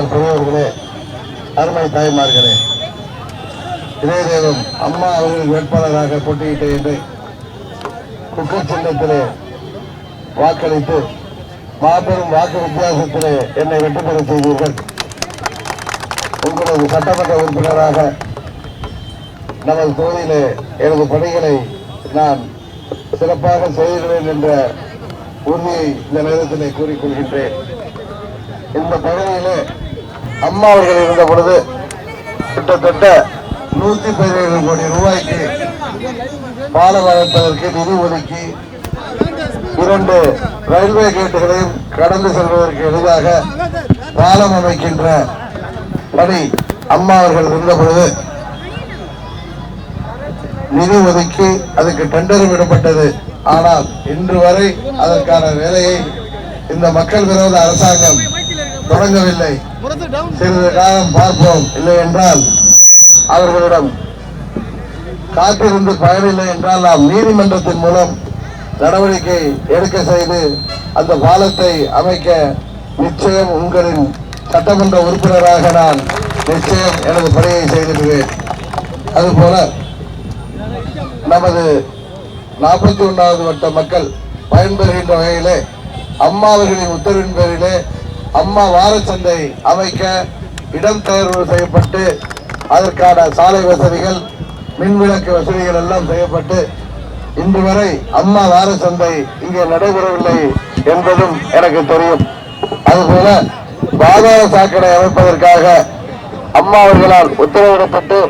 நமது பெரியவர்களே அருமை தாய்மார்களே இதே தேவம் அம்மா அவர்கள் வேட்பாளராக போட்டியிட்டேன் என்று குக்கர் சின்னத்திலே வாக்களித்து மாபெரும் வாக்கு வித்தியாசத்திலே என்னை வெற்றி பெற செய்தீர்கள். உங்களது சட்டமன்ற உறுப்பினராக நமது தொகுதியிலே எனது பணிகளை நான் சிறப்பாக செய்கிறேன் என்ற உறுதியை இந்த நேரத்திலே கூறிக்கொள்கின்றேன் இந்த பகுதியிலே அம்மா அவர்கள் இருந்த பொழுது கிட்டத்தட்ட நூத்தி பதினேழு கோடி ரூபாய்க்கு பாலம் அமைப்பதற்கு நிதி ஒதுக்கி இரண்டு ரயில்வே கேட்டுகளையும் கடந்து செல்வதற்கு எளிதாக பாலம் அமைக்கின்ற பணி அம்மா அவர்கள் இருந்த பொழுது நிதி ஒதுக்கி அதுக்கு டெண்டர் விடப்பட்டது. ஆனால் இன்று வரை அதற்கான வேலையை இந்த மக்கள் விரோத அரசாங்கம் தொடங்கவில்லை. சிறிது காலம் பார்ப்போம். இல்லை என்றால் அவர்களிடம் காத்திருந்து பயனில்லை என்றால் நாம் நீதிமன்றத்தின் மூலம் நடவடிக்கை எடுக்க செய்து அந்த பாலத்தை அமைக்க நிச்சயம் உங்களின் சட்டமன்ற உறுப்பினராக நான் நிச்சயம் எனது பணியை செய்திருக்கிறேன் அதுபோல நமது நாற்பத்தி ஒன்றாவது வட்ட மக்கள் பயன்பெறுகின்ற வகையிலே அம்மா அவர்களின் உத்தரவின் பேரிலே அம்மா வாரச்சந்தை அமைக்க இடம் தேர்வு செய்யப்பட்டு அதற்கான சாலை வசதிகள் மின்விளக்கு வசதிகள் எல்லாம் செய்யப்பட்டு இன்று வரை அம்மா வார சந்தை இங்கே நடைபெறவில்லை என்பதும் எனக்கு தெரியும். அதுபோல பாதாள சாக்கடை அமைப்பதற்காக அம்மா அவர்களால் உத்தரவிடப்பட்டு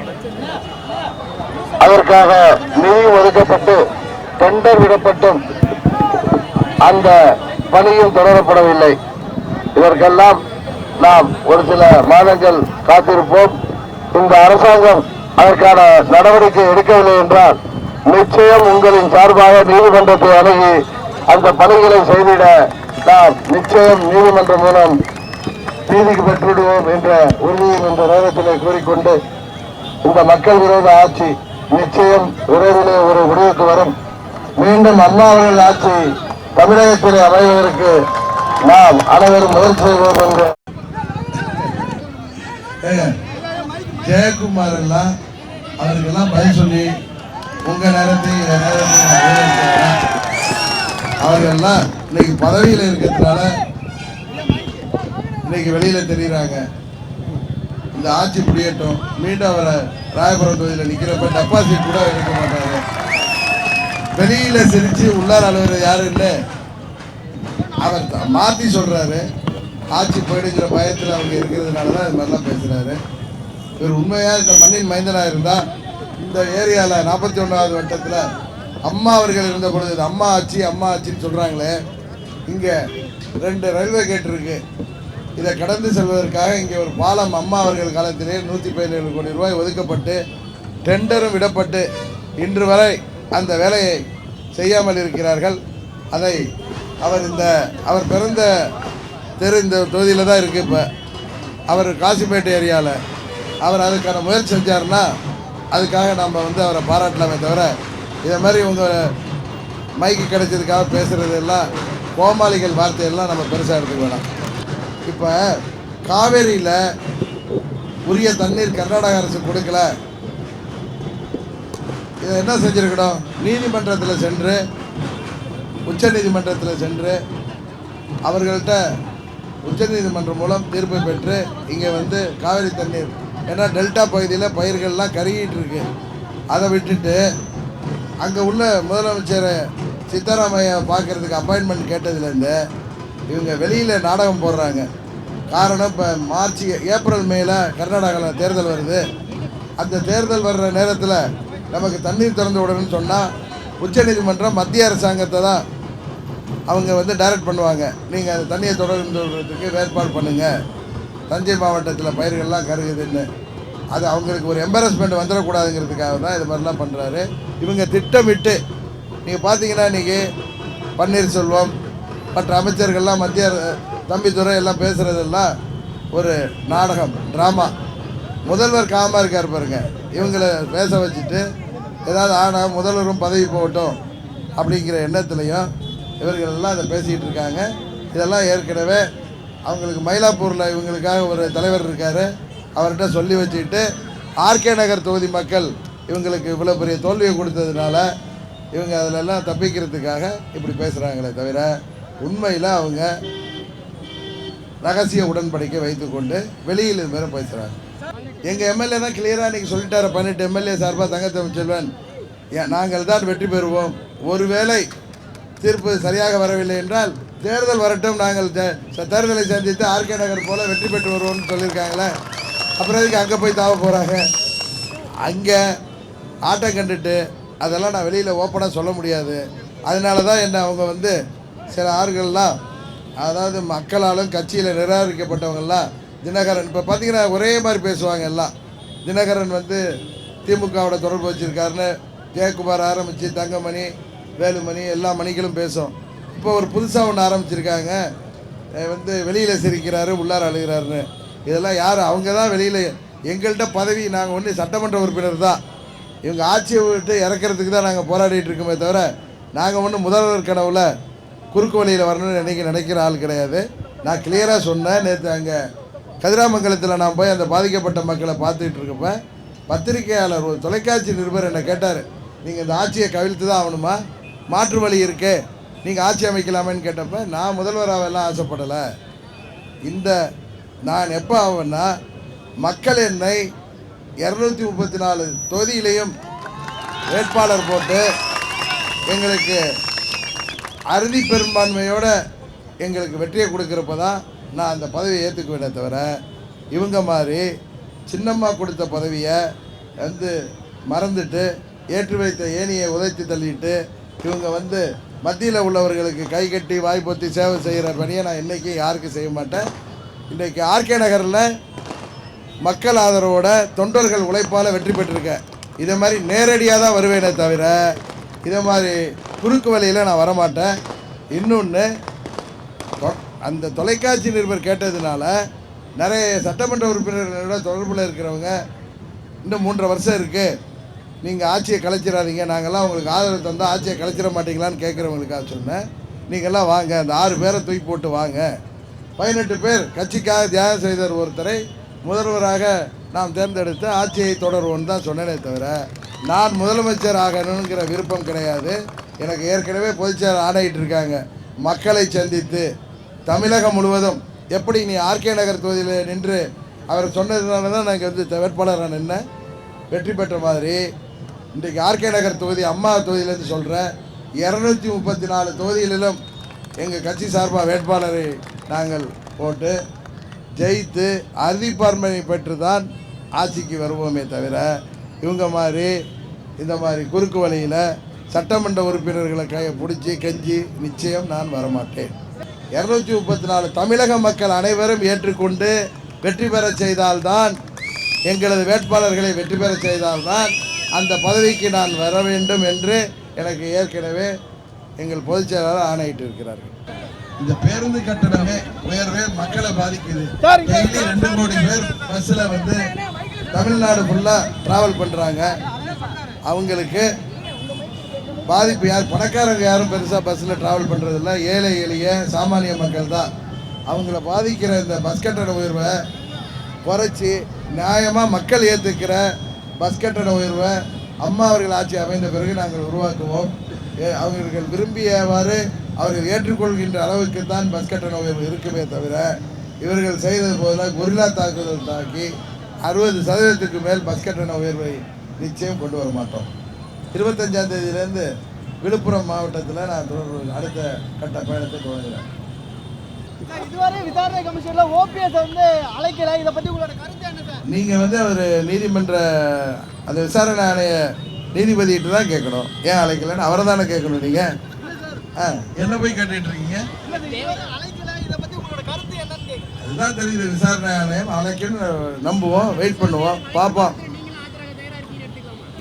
அதற்காக நிதி ஒதுக்கப்பட்டு டெண்டர் விடப்பட்டும். அந்த பணியும் தொடரப்படவில்லை. இதற்கெல்லாம் நாம் ஒரு சில மாதங்கள் காத்திருப்போம். இந்த அரசாங்கம் அதற்கான நடவடிக்கை எடுக்கவில்லை என்றால் நிச்சயம் உங்களின் சார்பாக நீதிமன்றத்தை அணுகி அந்த பணிகளை செய்திட நாம் நிச்சயம் நீதிமன்றம் மூலம் நீதிக்கு பெற்றுவிடுவோம் என்ற உறுதியை இந்த நேரத்திலே கூறிக்கொண்டு இந்த மக்கள் விரோத ஆட்சி நிச்சயம் விரைவிலே ஒரு முடிவுக்கு வரும். மீண்டும் அம்மா அவர்கள் ஆட்சி தமிழகத்திலே அமைவதற்கு நாம் அனைவரும் முயற்சி செய்வோம் என்று ஜெயக்குமார் எல்லாம் அவருக்கெல்லாம் பதில் சொல்லி உங்க நேரத்தை அவர்கள்லாம் இன்னைக்கு பதவியில் இருக்கிறதுனால இன்னைக்கு வெளியில தெரியுறாங்க. இந்த ஆட்சி புரியட்டும் மீண்டும் அவரை ராயபுரம் தொகுதியில் நிக்கிறப்ப டெபாசிட் கூட எடுக்க மாட்டாரு. வெளியில சிரிச்சு உள்ளார் அலுவலர் யாரும் இல்லை. அவர் மாற்றி சொல்கிறாரு ஆட்சி போயிடுங்கிற பயத்தில் அவங்க இருக்கிறதுனால தான் இது மாதிரிலாம் பேசுகிறாரு இவர் உண்மையாக இந்த மண்ணின் மைந்தனாக இருந்தால் இந்த ஏரியாவில் நாற்பத்தி ஒன்றாவது வட்டத்தில் அம்மா அவர்கள் இருந்த பொழுது அம்மா ஆட்சி அம்மா ஆட்சின்னு சொல்கிறாங்களே இங்கே ரெண்டு ரயில்வே கேட் இருக்கு. இதை கடந்து செல்வதற்காக இங்கே ஒரு பாலம் அம்மா அவர்கள் காலத்திலே நூற்றி பதினேழு கோடி ரூபாய் ஒதுக்கப்பட்டு டெண்டரும் விடப்பட்டு இன்று வரை அந்த வேலையை செய்யாமல் இருக்கிறார்கள். அதை அவர் இந்த அவர் பிறந்த தெரு இந்த தொகுதியில் தான் இருக்குது இப்போ. அவர் காசிப்பேட்டை ஏரியாவில் அவர் அதுக்கான முயற்சி செஞ்சாருன்னா அதுக்காக நம்ம வந்து அவரை பாராட்டலாமே தவிர இதை மாதிரி உங்கள் மைக்கு கிடைச்சதுக்காக பேசுகிறது எல்லாம் கோமாளிகள் வார்த்தையெல்லாம் நம்ம பெருசாக எடுத்துக்க வேணாம். இப்போ காவேரியில் உரிய தண்ணீர் கர்நாடக அரசு கொடுக்கல. இதை என்ன செஞ்சுருக்கணும்? நீதிமன்றத்தில் சென்று உச்ச நீதிமன்றத்தில் சென்று அவர்கள்ட்ட உச்சநீதிமன்றம் மூலம் தீர்ப்பு பெற்று இங்கே வந்து காவிரி தண்ணீர் ஏன்னா டெல்டா பகுதியில் பயிர்கள்லாம் கருகிட்டு இருக்கு. அதை விட்டுட்டு அங்கே உள்ள முதலமைச்சர் சித்தராமையா பார்க்குறதுக்கு அப்பாயின்மெண்ட் கேட்டதுலேருந்து இவங்க வெளியில் நாடகம் போடுறாங்க. காரணம் இப்போ மார்ச் ஏப்ரல் மேல கர்நாடகாவில் தேர்தல் வருது. அந்த தேர்தல் வர்ற நேரத்தில் நமக்கு தண்ணீர் திறந்து விடணும்னு சொன்னால் உச்சநீதிமன்றம் மத்திய அரசாங்கத்தை தான் அவங்க வந்து டைரக்ட் பண்ணுவாங்க. நீங்கள் அந்த தண்ணியை தொடர்ந்துறதுக்கு ஏற்பாடு பண்ணுங்கள் தஞ்சை மாவட்டத்தில் பயிர்கள்லாம் கருகுதுன்னு. அது அவங்களுக்கு ஒரு எம்பாரஸ்மெண்ட் வந்துடக்கூடாதுங்கிறதுக்காக தான் இது மாதிரிலாம் பண்ணுறாரு இவங்க திட்டமிட்டு நீங்கள் பார்த்தீங்கன்னா இன்றைக்கி பன்னீர்செல்வம் மற்ற அமைச்சர்கள்லாம் மத்திய அர- எல்லாம் பேசுகிறதெல்லாம் ஒரு நாடகம் ட்ராமா முதல்வர் காமாக இருக்கார் பாருங்க. இவங்களை பேச வச்சுட்டு ஏதாவது ஆனால் முதல்வரும் பதவி போகட்டும் அப்படிங்கிற எண்ணத்துலையும் இவர்கள் எல்லாம் அதை பேசிக்கிட்டு இருக்காங்க. இதெல்லாம் ஏற்கனவே அவங்களுக்கு மயிலாப்பூரில் இவங்களுக்காக ஒரு தலைவர் இருக்கார். அவர்கிட்ட சொல்லி வச்சுக்கிட்டு ஆர்கே நகர் தொகுதி மக்கள் இவங்களுக்கு இவ்வளோ பெரிய தோல்வியை கொடுத்ததுனால இவங்க அதிலெல்லாம் தப்பிக்கிறதுக்காக இப்படி பேசுகிறாங்களே தவிர உண்மையில் அவங்க ரகசிய உடன்படிக்கை வைத்துக்கொண்டு வெளியில் இது மாதிரி பேசுகிறாங்க எங்கள் எம்எல்ஏ தான் கிளியராக இன்றைக்கி சொல்லிட்டார பன்னெண்டு எம்எல்ஏ சார்பாக தங்கத்தமிழ் செல்வன் ஏன் நாங்கள் தான் வெற்றி பெறுவோம். ஒருவேளை தீர்ப்பு சரியாக வரவில்லை என்றால் தேர்தல் வரட்டும் நாங்கள் ச- தேர்தலை சந்தித்து ஆர்கே நகர் போல வெற்றி பெற்று வருவோம்னு சொல்லியிருக்காங்களே. அப்புறம் எதுக்கு அங்கே போய் தாவ போகிறாங்க அங்கே ஆட்டம் கண்டுட்டு அதெல்லாம் நான் வெளியில் ஓப்பனாக சொல்ல முடியாது. அதனால தான் என்ன அவங்க வந்து சில ஆறுகள்லாம் அதாவது மக்களாலும் கட்சியில் நிராகரிக்கப்பட்டவங்கெல்லாம் தினகரன். இப்போ பார்த்தீங்கன்னா ஒரே மாதிரி பேசுவாங்க எல்லாம். தினகரன் வந்து திமுகவோட தொடர்பு வச்சுருக்காருன்னு ஜெயக்குமார் ஆரம்பித்து தங்கமணி வேலுமணி எல்லா மணிகளும் பேசும். இப்போ ஒரு புதுசாக ஒன்று ஆரம்பிச்சிருக்காங்க. வந்து வெளியில் சிரிக்கிறாரு உள்ளார அழுகிறாருன்னு. இதெல்லாம் யார்? அவங்க தான் வெளியில். எங்கள்கிட்ட பதவி நாங்கள் ஒன்று சட்டமன்ற உறுப்பினர் தான். இவங்க ஆட்சியை விட்டு இறக்கிறதுக்கு தான் நாங்கள் போராடிட்டு இருக்கோமே தவிர நாங்கள் ஒன்று முதல்வர் கனவுல குறுக்கு வழியில் வரணும்னு நினைக்க நினைக்கிற ஆள் கிடையாது. நான் கிளியராக சொன்னேன். நேற்று அங்கே கதிராமங்கலத்தில் நான் போய் அந்த பாதிக்கப்பட்ட மக்களை பார்த்துக்கிட்டு இருக்கப்ப பத்திரிகையாளர் ஒரு தொலைக்காட்சி நிருபர் என்னை கேட்டார் நீங்கள் இந்த ஆட்சியை கவிழ்த்து தான் ஆகணுமா? மாற்று வழி இருக்கே. நீங்கள் ஆட்சி அமைக்கலாமேன்னு கேட்டப்ப நான் முதல்வராகலாம் ஆசைப்படலை. இந்த நான் எப்போ ஆவேன்னா மக்கள் என்னை இரநூத்தி முப்பத்தி நாலு தொகுதியிலையும் வேட்பாளர் போட்டு எங்களுக்கு அறுதி பெரும்பான்மையோட எங்களுக்கு வெற்றியை கொடுக்குறப்ப தான் நான் அந்த பதவியை ஏற்றுக்குவேனே தவிர இவங்க மாதிரி சின்னம்மா கொடுத்த பதவியை வந்து மறந்துட்டு ஏற்றி வைத்த ஏணியை உதைத்து தள்ளிட்டு இவங்க வந்து மத்தியில் உள்ளவர்களுக்கு கை கட்டி வாய்ப்பொத்தி சேவை செய்கிற பணியை நான் இன்றைக்கும் யாருக்கும் செய்ய மாட்டேன். இன்றைக்கு ஆர்கே நகரில் மக்கள் ஆதரவோட தொண்டர்கள் உழைப்பால் வெற்றி பெற்றிருக்கேன். இதை மாதிரி நேரடியாக தான் வருவேனே தவிர இதை மாதிரி குறுக்கு வழியில் நான் வரமாட்டேன். இன்னொன்று அந்த தொலைக்காட்சி நிருபர் கேட்டதுனால நிறைய சட்டமன்ற உறுப்பினர்களோட தொடர்பில் இருக்கிறவங்க இன்னும் மூன்றரை வருஷம் இருக்குது நீங்கள் ஆட்சியை கலைச்சிடாதீங்க. நாங்கள்லாம் உங்களுக்கு ஆதரவு தந்தால் ஆட்சியை கலைச்சிட மாட்டீங்களான்னு கேட்குறவங்களுக்காக சொன்னேன் நீங்கள்லாம் வாங்க. அந்த ஆறு பேரை தூக்கி போட்டு வாங்க. பதினெட்டு பேர் கட்சிக்காக தியாகம் செய்தவர் ஒருத்தரை முதல்வராக நாம் தேர்ந்தெடுத்து ஆட்சியை தொடர்வோன்னு தான் சொன்னேனே தவிர நான் முதலமைச்சர் ஆகணுங்கிற விருப்பம் கிடையாது. எனக்கு ஏற்கனவே பொதுச்செயலர் ஆணையிட்டு இருக்காங்க. மக்களை சந்தித்து தமிழகம் முழுவதும் எப்படி நீ ஆர்கே நகர் தொகுதியில் நின்று அவர் சொன்னதுனால தான் நாங்கள் வந்து வேட்பாளராக நின்னேன். வெற்றி பெற்ற மாதிரி இன்றைக்கு ஆர்கே நகர் தொகுதி அம்மா தொகுதியிலேருந்து சொல்கிறேன் இரநூத்தி முப்பத்தி நாலு தொகுதிகளிலும் எங்கள் கட்சி சார்பாக வேட்பாளரை நாங்கள் போட்டு ஜெயித்து அறுதிப்பான்மையை பெற்று தான் ஆட்சிக்கு வருவோமே தவிர இவங்க மாதிரி இந்த மாதிரி குறுக்கு வழியில் சட்டமன்ற உறுப்பினர்களை கையை பிடிச்சி கெஞ்சி நிச்சயம் நான் வரமாட்டேன். இரநூத்தி முப்பத்தி நாலு தமிழக மக்கள் அனைவரும் ஏற்றுக்கொண்டு வெற்றி பெறச் செய்தால்தான் எங்களது வேட்பாளர்களை வெற்றி பெறச் செய்தால்தான் அந்த பதவிக்கு நான் வர வேண்டும் என்று எனக்கு ஏற்கனவே எங்கள் பொதுச் செயலாளர் ஆணையிட்டு இருக்கிறார்கள். இந்த பேருந்து கட்டணமே உயர்வே மக்களை பாதிக்குது. டெய்லி ரெண்டு கோடி பேர் பஸ்ஸில் வந்து தமிழ்நாடு ஃபுல்லாக ட்ராவல் பண்ணுறாங்க அவங்களுக்கு பாதிப்பு யார் பணக்காரங்க யாரும் பெருசாக பஸ்ஸில் ட்ராவல் பண்ணுறதில்ல ஏழை எளிய சாமானிய மக்கள் தான். அவங்கள பாதிக்கிற இந்த பஸ் கட்டண உயர்வை குறைச்சி நியாயமாக மக்கள் ஏற்றுக்கிற பஸ் கட்டண உயர்வை அம்மா அவர்கள் ஆட்சி அமைந்த பிறகு நாங்கள் உருவாக்குவோம். ஏ- அவர்கள் விரும்பியவாறு அவர்கள் ஏற்றுக்கொள்கின்ற அளவுக்கு தான் பஸ் கட்டண உயர்வு இருக்குமே தவிர இவர்கள் செய்தது போல கொரில்லா தாக்குதல் தாக்கி அறுபது சதவீதத்துக்கு மேல் பஸ் கட்டண உயர்வை நிச்சயம் கொண்டு வர மாட்டோம். இருபத்தஞ்சாம் தேதியிலேருந்து விழுப்புரம் மாவட்டத்தில் நான் தொடர் அடுத்த கட்ட பயணத்தை தொடங்குகிறேன் இதுவரை விசாரணை கமிஷன்ல ஓபிஎஸ் வந்து அழைக்கல. இதை பத்தி உங்களோட கருத்து என்ன சார்? நீங்கள் வந்து அவர் நீதிமன்ற அந்த விசாரணை ஆணைய நீதிபதிகிட்ட தான் கேட்கணும். ஏன் அழைக்கலன்னு அவரை தானே கேட்கணும் நீங்கள் ஆ. என்ன போய் கேட்டுட்டு இருக்கீங்க. அதுதான் தெரியுது விசாரணை ஆணையம் அழைக்கன்னு நம்புவோம் வெயிட் பண்ணுவோம் பார்ப்போம்.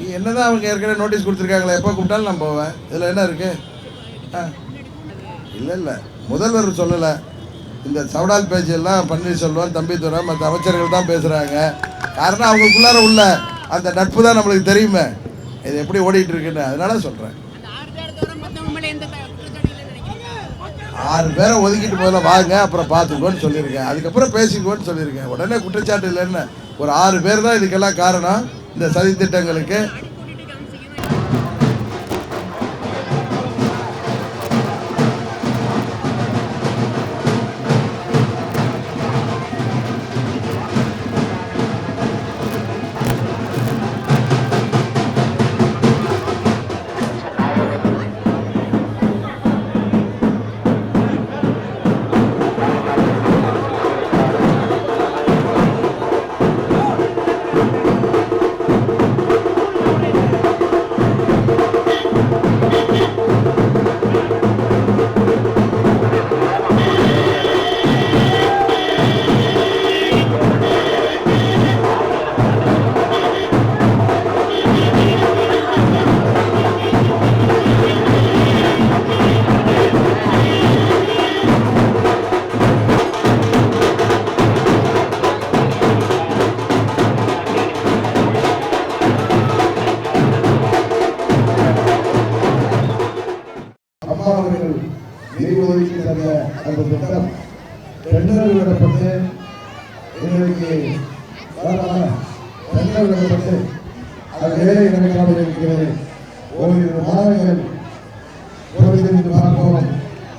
என்னதான் அவங்க ஏற்கனவே நோட்டீஸ் கொடுத்துருக்காங்களே எப்போ கூப்பிட்டாலும் நான் போவேன். இதில் என்ன இருக்கு? ஆ. இல்லை இல்லை. முதல்வர் சொல்லலை. இந்த சவடால் பேச்செல்லாம் பன்னீர்செல்வம் தம்பிதுரை மற்ற அமைச்சர்கள் தான் பேசுகிறாங்க காரணம் அவங்களுக்குள்ளார உள்ள அந்த நட்பு தான் நம்மளுக்கு தெரியுமே. இது எப்படி ஓடிட்டு இருக்குன்னு. அதனால சொல்கிறேன் ஆறு பேரை ஆறு பேரை ஒதுக்கிட்டு முதல்ல வாங்க அப்புறம் பார்த்துக்கோன்னு சொல்லியிருக்கேன். அதுக்கப்புறம் பேசிக்கோன்னு சொல்லியிருக்கேன். உடனே குற்றச்சாட்டு இல்லைன்னு ஒரு ஆறு பேர் தான் இதுக்கெல்லாம் காரணம். இந்த சதித்திட்டங்களுக்கு ஒதுக்கி அந்த திட்டம் டெண்டர் விடப்பட்டு இன்றைக்கு டெண்டர் விடப்பட்டு அது வேலை நடக்காமல் இருக்கிறது. ஓரிரு மாதங்கள் பொறுத்திருந்து பார்ப்போம்.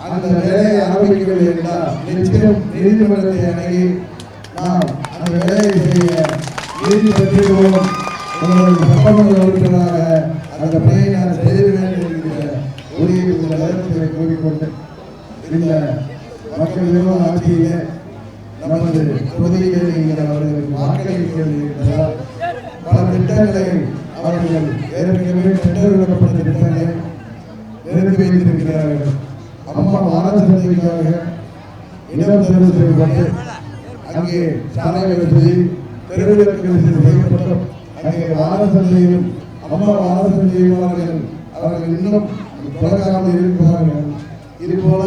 அந்த வேலையை ஆரம்பிக்கவில்லை என்றால் நிச்சயம் நீதிமன்றத்தை அணுகி நாம் அந்த வேலையை செய்ய நீதி பெற்றிருவோம் உங்கள் சட்டமன்ற உறுப்பினராக அந்த பணியை நான் செய்ய வேண்டும் என்கிற உரிய இந்த கூறிக்கொண்டு இந்த மக்கள் நிறுவன ஆட்சியிலே நமது தொகுதியில் நீங்கள் அவர்களுக்கு வாக்களிக்கிறது பல திட்டங்களை அவர்கள் ஏற்கனவே டெண்டர் விடப்பட்ட திட்டங்களை நிறுத்தி வைத்திருக்கிறார்கள். அம்மா வாரசந்தைக்காக இடம் தேர்வு செய்யப்பட்டு அங்கே சாலை வசதி தெருவிளக்கு வசதி செய்யப்பட்டும். அங்கே வாரசந்தையும் அம்மா வாரசந்தையும் அவர்கள் அவர்கள் இன்னும் தொடங்காமல் இருக்கிறார்கள் இது போல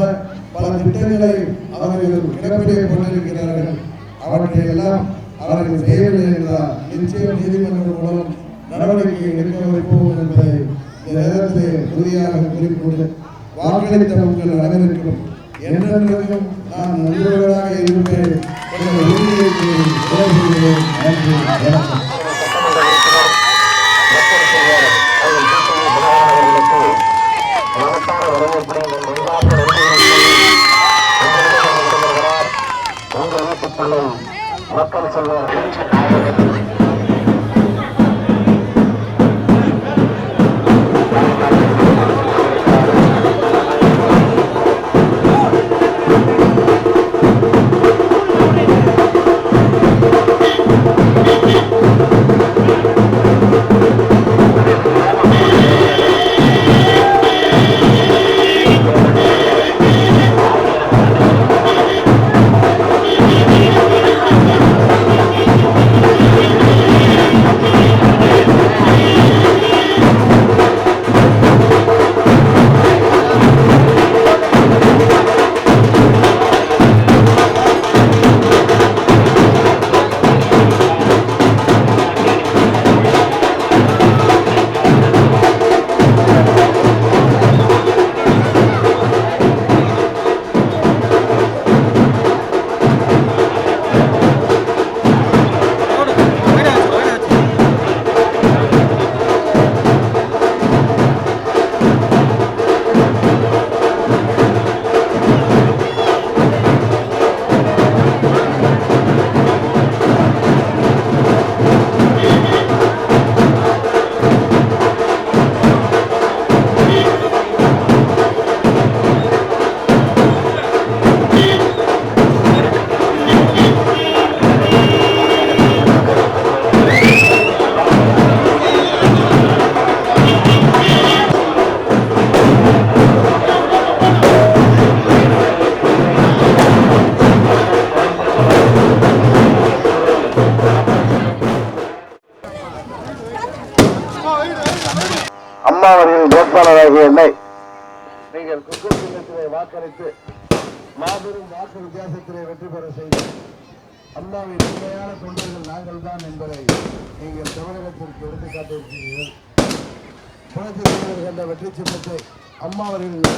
பல திட்டங்களை அவர்கள் கிடப்பிலே கொண்டிருக்கிறார்கள் அவற்றை எல்லாம் அவர்கள் செய்யவில்லை என்றால் நிச்சயம் நீதிமன்றம் மூலம் நடவடிக்கை எடுக்க வைப்போம் என்பதை இந்த நேரத்தை உறுதியாக குறிப்பிட்டு வாக்களித்த உங்கள் அனைவருக்கும் என்றென்றைக்கும் நான் நண்பர்களாக இருப்பேன் என்ற உறுதியை கூறி விடைபெறுகிறேன். நன்றி வணக்கம் மக்கள் செல்வர்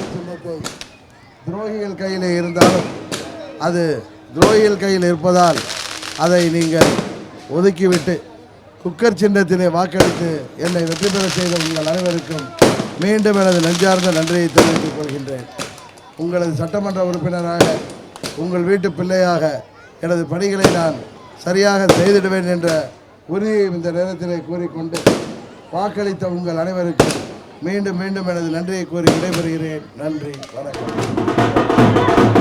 சின்னத்தை துரோகிகள் கையில் இருந்தாலும் அது துரோகிகள் கையில் இருப்பதால் அதை நீங்கள் ஒதுக்கிவிட்டு குக்கர் சின்னத்திலே வாக்களித்து என்னை வெற்றி பெற செய்த உங்கள் அனைவருக்கும் மீண்டும் எனது நெஞ்சார்ந்த நன்றியை தெரிவித்துக் கொள்கின்றேன். உங்களது சட்டமன்ற உறுப்பினராக உங்கள் வீட்டு பிள்ளையாக எனது பணிகளை நான் சரியாக செய்திடுவேன் என்ற உறுதியை இந்த நேரத்திலே கூறிக்கொண்டு வாக்களித்த உங்கள் அனைவருக்கும் மீண்டும் மீண்டும் எனது நன்றியை கூறி விடைபெறுகிறேன். நன்றி. வணக்கம்.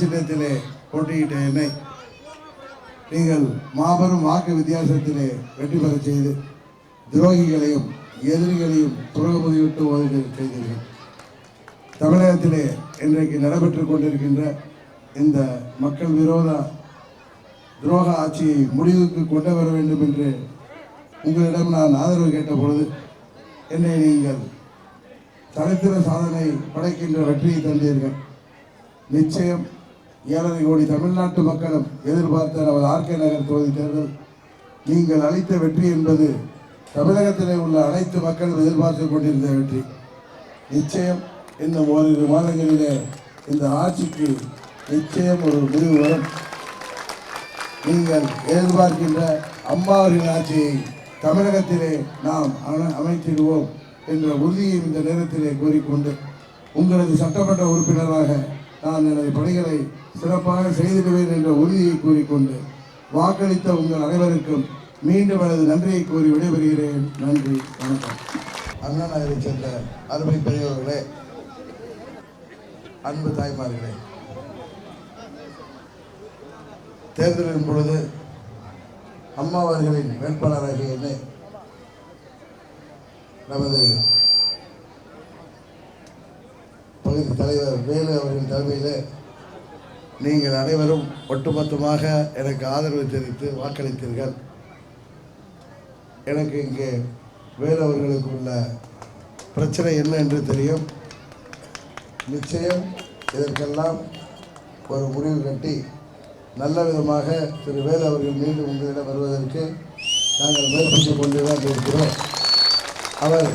சின்னத்திலே போட்டியிட்ட என்னை நீங்கள் மாபெரும் வாக்கு வித்தியாசத்திலே வெற்றி பெற செய்து துரோகிகளையும் எதிரிகளையும் துரோகமுதிவிட்டு ஒதுக்க செய்தீர்கள். தமிழகத்திலே இன்றைக்கு நடைபெற்றுக் கொண்டிருக்கின்ற இந்த மக்கள் விரோத துரோக ஆட்சியை முடிவுக்கு கொண்டு வர வேண்டும் என்று உங்களிடம் நான் ஆதரவு கேட்ட பொழுது என்னை நீங்கள் சரித்திர சாதனை படைக்கின்ற வெற்றியை தந்தீர்கள். நிச்சயம் ஏழரை கோடி தமிழ்நாட்டு மக்களும் எதிர்பார்த்த நமது ஆர்கே நகர் தொகுதி தேர்தல். நீங்கள் அளித்த வெற்றி என்பது தமிழகத்திலே உள்ள அனைத்து மக்களும் எதிர்பார்த்து கொண்டிருந்த வெற்றி. நிச்சயம் இன்னும் ஓரிரு மாதங்களிலே இந்த ஆட்சிக்கு நிச்சயம் ஒரு முடிவு வரும். நீங்கள் எதிர்பார்க்கின்ற அம்மா அவர்களின் ஆட்சியை தமிழகத்திலே நாம் அமைத்திடுவோம் என்ற உறுதியை இந்த நேரத்திலே கூறிக்கொண்டு உங்களது சட்டமன்ற உறுப்பினராக நான் எனது பணிகளை சிறப்பாக செய்திடுவேன் என்ற உறுதியை கூறிக்கொண்டு வாக்களித்த உங்கள் அனைவருக்கும் மீண்டும் எனது நன்றியை கூறி விடைபெறுகிறேன். நன்றி. வணக்கம். அண்ணா நகரை சேர்ந்த அருமை பெரியவர்களே அன்பு தாய்மார்களே தேர்தலின் பொழுது அம்மா அவர்களின் வேட்பாளராகிய என்னை நமது பகுதி தலைவர் வேலு அவர்களின் தலைமையில் நீங்கள் அனைவரும் ஒட்டுமொத்தமாக எனக்கு ஆதரவு தெரிவித்து வாக்களித்தீர்கள். எனக்கு இங்கே வேறவர்களுக்கு அவர்களுக்கு உள்ள பிரச்சனை என்ன என்று தெரியும். நிச்சயம் இதற்கெல்லாம் ஒரு முடிவு கட்டி நல்ல விதமாக திரு வேல் அவர்கள் மீண்டும் உங்களிடம் வருவதற்கு நாங்கள் முயற்சித்து கொண்டு தான் இருக்கிறோம். அவர்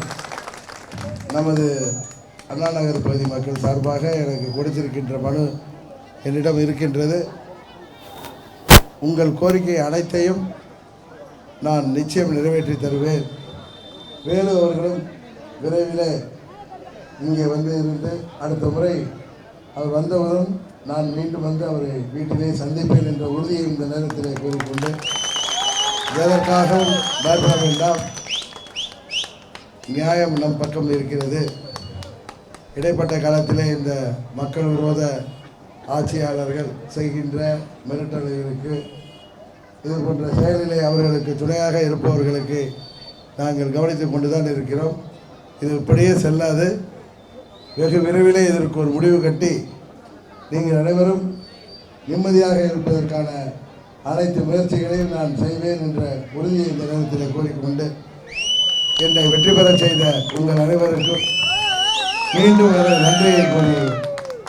நமது அண்ணா நகர் பகுதி மக்கள் சார்பாக எனக்கு கொடுத்திருக்கின்ற மனு என்னிடம் இருக்கின்றது. உங்கள் கோரிக்கை அனைத்தையும் நான் நிச்சயம் நிறைவேற்றி தருவேன். வேலு அவர்களும் விரைவில் இங்கே வந்து இருந்து அடுத்த முறை அவர் வந்தவுடன் நான் மீண்டும் வந்து அவரை வீட்டிலே சந்திப்பேன் என்ற உறுதியை இந்த நேரத்தில் கூறிக்கொண்டு எதற்காகவும் பயப்பட வேண்டாம் நியாயம் நம் பக்கம் இருக்கிறது. இடைப்பட்ட காலத்திலே இந்த மக்கள் விரோத ஆட்சியாளர்கள் செய்கின்ற மிரட்டல்களுக்கு இது போன்ற செயலிலே அவர்களுக்கு துணையாக இருப்பவர்களுக்கு நாங்கள் கவனித்து கொண்டு தான் இருக்கிறோம். இது இப்படியே செல்லாது. வெகு விரைவிலே இதற்கு ஒரு முடிவு கட்டி நீங்கள் அனைவரும் நிம்மதியாக இருப்பதற்கான அனைத்து முயற்சிகளையும் நான் செய்வேன் என்ற உறுதியை இந்த நேரத்தில் கூறிக்கொண்டு என்னை வெற்றி பெறச் செய்த உங்கள் அனைவருக்கும் மீண்டும் ஒரு நன்றியை கூறி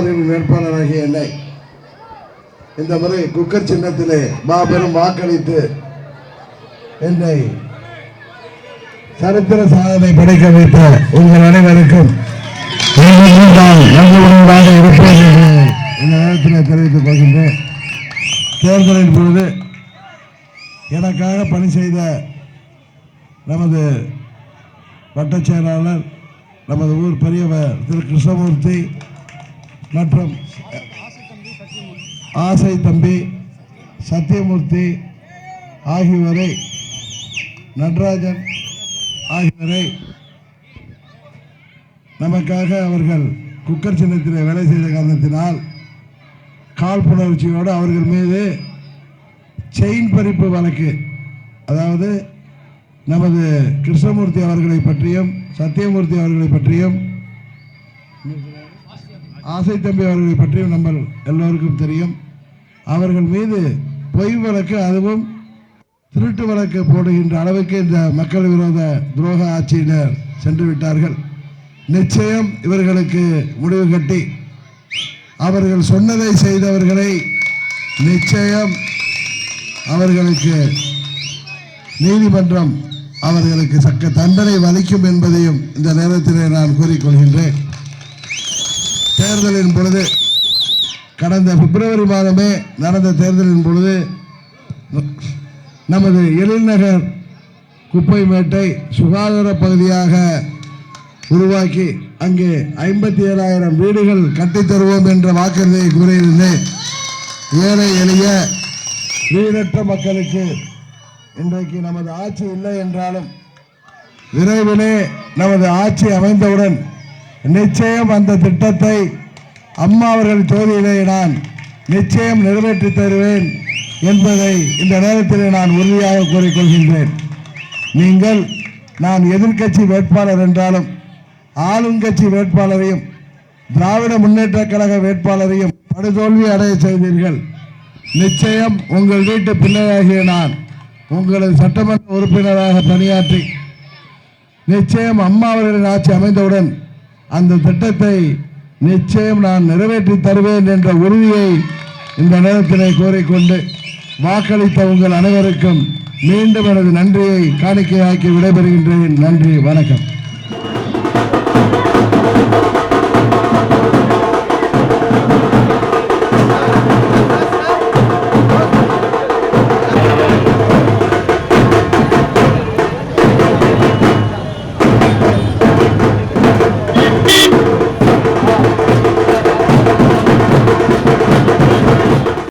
அம்மா வேட்பாளராகிய என்னை. இந்த முறை குக்கர் சின்னத்திலே மாபெரும் வாக்களித்து என்னை சரித்திர சாதனை படைக்க வைத்த உங்கள் அனைவருக்கும் என்றும் இருப்பேன் இந்த நேரத்தில் தெரிவித்துக் கொள்கின்றேன். தேர்தலின் பொழுது எனக்காக பணி செய்த நமது வட்டச் செயலாளர் நமது ஊர் பெரியவர் திரு கிருஷ்ணமூர்த்தி மற்றும் ஆசை தம்பி சத்தியமூர்த்தி ஆகியோரை நடராஜன் ஆகியோரை நமக்காக அவர்கள் குக்கர் சின்னத்தில் வேலை செய்த காரணத்தினால் காழ்ப்புணர்ச்சியோடு அவர்கள் மீது செயின் பறிப்பு வழக்கு அதாவது நமது கிருஷ்ணமூர்த்தி அவர்களை பற்றியும் சத்தியமூர்த்தி அவர்களை பற்றியும் ஆசை தம்பி அவர்களை பற்றியும் நம்ம எல்லோருக்கும் தெரியும். அவர்கள் மீது பொய் வழக்கு அதுவும் திருட்டு வழக்கு போடுகின்ற அளவுக்கு இந்த மக்கள் விரோத துரோக ஆட்சியினர் சென்று விட்டார்கள். நிச்சயம் இவர்களுக்கு முடிவு கட்டி அவர்கள் சொன்னதை செய்தவர்களை நிச்சயம் அவர்களுக்கு நீதிமன்றம் அவர்களுக்கு சக்க தண்டனை வலிக்கும் என்பதையும் இந்த நேரத்திலே நான் கூறிக்கொள்கின்றேன். தேர்தலின் பொழுது கடந்த பிப்ரவரி மாதமே நடந்த தேர்தலின் பொழுது நமது எழில்நகர் குப்பை மேட்டை சுகாதார பகுதியாக உருவாக்கி அங்கே ஐம்பத்தி ஏழாயிரம் வீடுகள் கட்டித் தருவோம் என்ற வாக்குறுதியை கூறியிருந்தேன். ஏழை எளிய வீடற்ற மக்களுக்கு இன்றைக்கு நமது ஆட்சி இல்லை என்றாலும் விரைவிலே நமது ஆட்சி அமைந்தவுடன் நிச்சயம் அந்த திட்டத்தை அம்மா அவர்கள் ஜோதியிலே நான் நிச்சயம் நிறைவேற்றி தருவேன் என்பதை இந்த நேரத்தில் நான் உறுதியாக கூறிக்கொள்கின்றேன். நீங்கள் நான் எதிர்க்கட்சி வேட்பாளர் என்றாலும் ஆளுங்கட்சி வேட்பாளரையும் திராவிட முன்னேற்ற கழக வேட்பாளரையும் படுதோல்வி அடைய செய்தீர்கள். நிச்சயம் உங்கள் வீட்டு பிள்ளையாகிய நான் உங்களது சட்டமன்ற உறுப்பினராக பணியாற்றி நிச்சயம் அம்மா அவர்களின் ஆட்சி அமைந்தவுடன் அந்த திட்டத்தை நிச்சயம் நான் நிறைவேற்றி தருவேன் என்ற உறுதியை இந்த நேரத்திலே கோரிக்கொண்டு வாக்களித்த உங்கள் அனைவருக்கும் மீண்டும் எனது நன்றியை காணிக்கையாக்கி விடைபெறுகின்றேன். நன்றி வணக்கம்.